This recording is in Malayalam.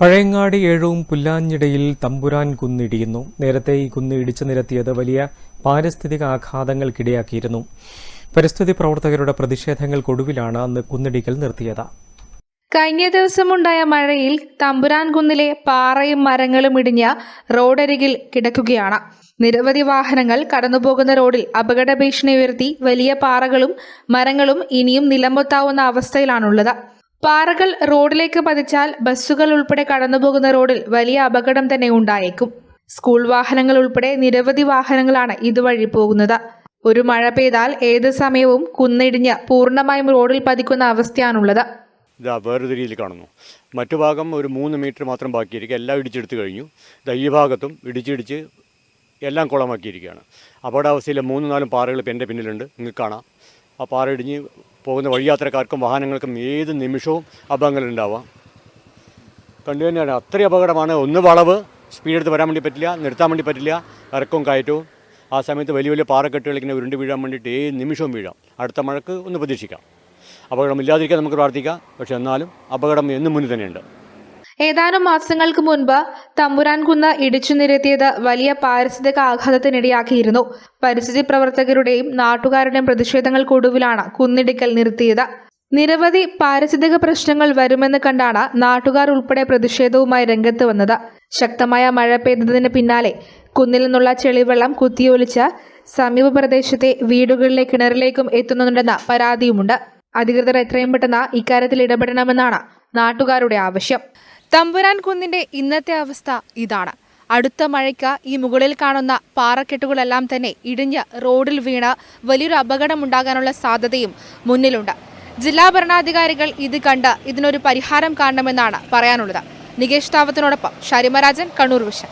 പഴയങ്ങാടി ഏഴവും പുല്ലാഞ്ഞിടയിൽ തമ്പുരാൻ കുന്നിടിയുന്നു. നേരത്തെ ഈ കുന്ന് ഇടിച്ചു നിരത്തിയത് വലിയ പാരിസ്ഥിതിക ആഘാതങ്ങൾക്കിടയാക്കിയിരുന്നു. പരിസ്ഥിതി പ്രവർത്തകരുടെ പ്രതിഷേധങ്ങൾക്കൊടുവിലാണ് അന്ന് കുന്നിടിക്കൽ നിർത്തിയത്. കഴിഞ്ഞ ദിവസമുണ്ടായ മഴയിൽ തമ്പുരാൻ കുന്നിലെ പാറയും മരങ്ങളും ഇടിഞ്ഞ റോഡരികിൽ കിടക്കുകയാണ്. നിരവധി വാഹനങ്ങൾ കടന്നുപോകുന്ന റോഡിൽ അപകട ഭീഷണി ഉയർത്തി വലിയ പാറകളും മരങ്ങളും ഇനിയും നിലമ്പൊത്താവുന്ന അവസ്ഥയിലാണുള്ളത്. പാറകൾ റോഡിലേക്ക് പതിച്ചാൽ ബസ്സുകൾ ഉൾപ്പെടെ കടന്നുപോകുന്ന റോഡിൽ വലിയ അപകടം തന്നെ ഉണ്ടായേക്കും. സ്കൂൾ വാഹനങ്ങൾ ഉൾപ്പെടെ നിരവധി വാഹനങ്ങളാണ് ഇതുവഴി പോകുന്നത്. ഒരു മഴ പെയ്താൽ ഏത് സമയവും കുന്നിടിഞ്ഞ് പൂർണമായും റോഡിൽ പതിക്കുന്ന അവസ്ഥയാണുള്ളത്. ഇതാ വേറൊരു രീതിയിൽ കാണുന്നു. മറ്റു ഭാഗം ഒരു മൂന്ന് മീറ്റർ മാത്രം ബാക്കിയിരിക്കുക എല്ലാം ഇടിച്ചെടുത്ത് കഴിഞ്ഞു. ഇതാ ഈ ഭാഗത്തും ഇടിച്ചിടിച്ച് എല്ലാം കുളമാക്കിയിരിക്കുകയാണ്. അപകടാവസ്ഥയിലെ മൂന്ന് നാലും പാറകൾ ഇപ്പം എന്റെ പിന്നിലുണ്ട്. നിങ്ങൾക്ക് കാണാം. ആ പാറ ഇടിഞ്ഞ് പോകുന്ന വഴിയാത്രക്കാർക്കും വാഹനങ്ങൾക്കും ഏത് നിമിഷവും അപകടങ്ങളുണ്ടാവാം. കണ്ടു തന്നെയാണ് അത്രയും അപകടമാണ്. ഒന്ന് വളവ് സ്പീഡ് എടുത്ത് വരാൻ വേണ്ടി പറ്റില്ല നിർത്താൻ വേണ്ടി പറ്റില്ല ഇറക്കവും കയറ്റവും. ആ സമയത്ത് വലിയ വലിയ പാറക്കെട്ടുകൾ ഇങ്ങനെ ഉരുണ്ട് വീഴാൻ വേണ്ടിയിട്ട് ഏത് നിമിഷവും വീഴാം. അടുത്ത മഴക്ക് ഒന്ന് പ്രതീക്ഷിക്കാം. അപകടമില്ലാതിരിക്കാൻ നമുക്ക് പ്രാർത്ഥിക്കാം. പക്ഷേ എന്നാലും അപകടം എന്നും മുന്നിൽ തന്നെയുണ്ട്. ഏതാനും മാസങ്ങൾക്ക് മുൻപ് തമ്പുരാൻ കുന്ന് ഇടിച്ചു നിരത്തിയത് വലിയ പാരിസ്ഥിതിക ആഘാതത്തിനിടയാക്കിയിരുന്നു. പരിസ്ഥിതി പ്രവർത്തകരുടെയും നാട്ടുകാരുടെയും പ്രതിഷേധങ്ങൾക്കൊടുവിലാണ് കുന്നിടിക്കൽ നിർത്തിയത്. നിരവധി പാരിസ്ഥിതിക പ്രശ്നങ്ങൾ വരുമെന്ന് കണ്ടാണ് നാട്ടുകാർ ഉൾപ്പെടെ പ്രതിഷേധവുമായി രംഗത്ത് വന്നത്. ശക്തമായ മഴ പെയ്തതിന് പിന്നാലെ കുന്നിൽ നിന്നുള്ള ചെളിവെള്ളം കുത്തിയൊലിച്ച് സമീപ പ്രദേശത്തെ വീടുകളിലെ കിണറിലേക്കും എത്തുന്നുണ്ടെന്ന പരാതിയുമുണ്ട്. അധികൃതർ എത്രയും പെട്ടെന്ന് ഇക്കാര്യത്തിൽ ഇടപെടണമെന്നാണ് നാട്ടുകാരുടെ ആവശ്യം. തമ്പുരാൻ കുന്നിന്റെ ഇന്നത്തെ അവസ്ഥ ഇതാണ്. അടുത്ത മഴയ്ക്ക് ഈ മുകളിൽ കാണുന്ന പാറക്കെട്ടുകളെല്ലാം തന്നെ ഇടിഞ്ഞ് റോഡിൽ വീണ് വലിയൊരു അപകടമുണ്ടാകാനുള്ള സാധ്യതയും മുന്നിലുണ്ട്. ജില്ലാ ഭരണാധികാരികൾ ഇത് കണ്ട് ഇതിനൊരു പരിഹാരം കാണണമെന്നാണ് പറയാനുള്ളത്. നികേഷ് താവത്തിനോടൊപ്പം ഷരിമരാജൻ കണ്ണൂർ വിഷൻ.